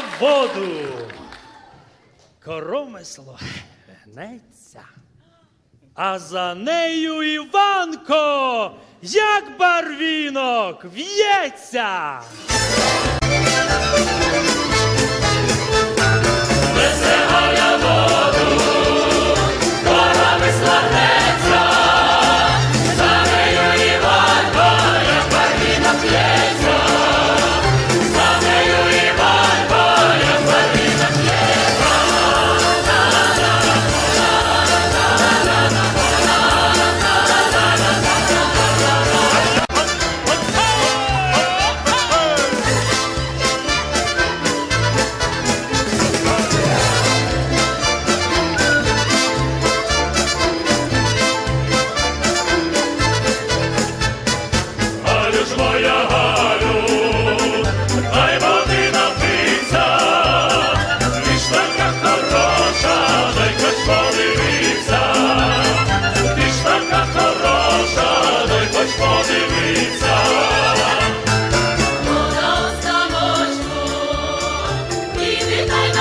на воду. Коромисло гнеться. А за нею Іванко, як барвінок, в'ється.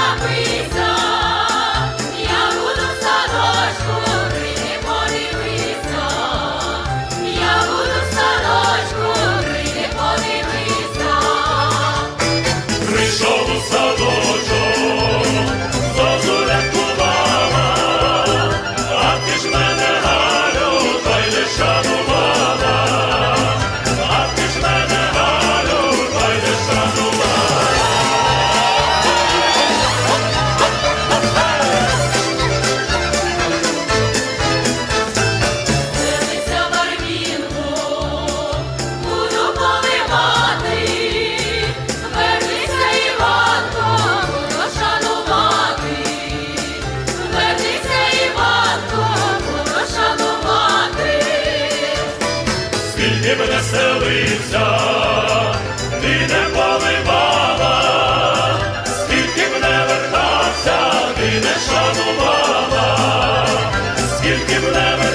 Stop скільки б населився, ти не поливала, скільки б не вертався, ти не шанувала, скільки б не вертався.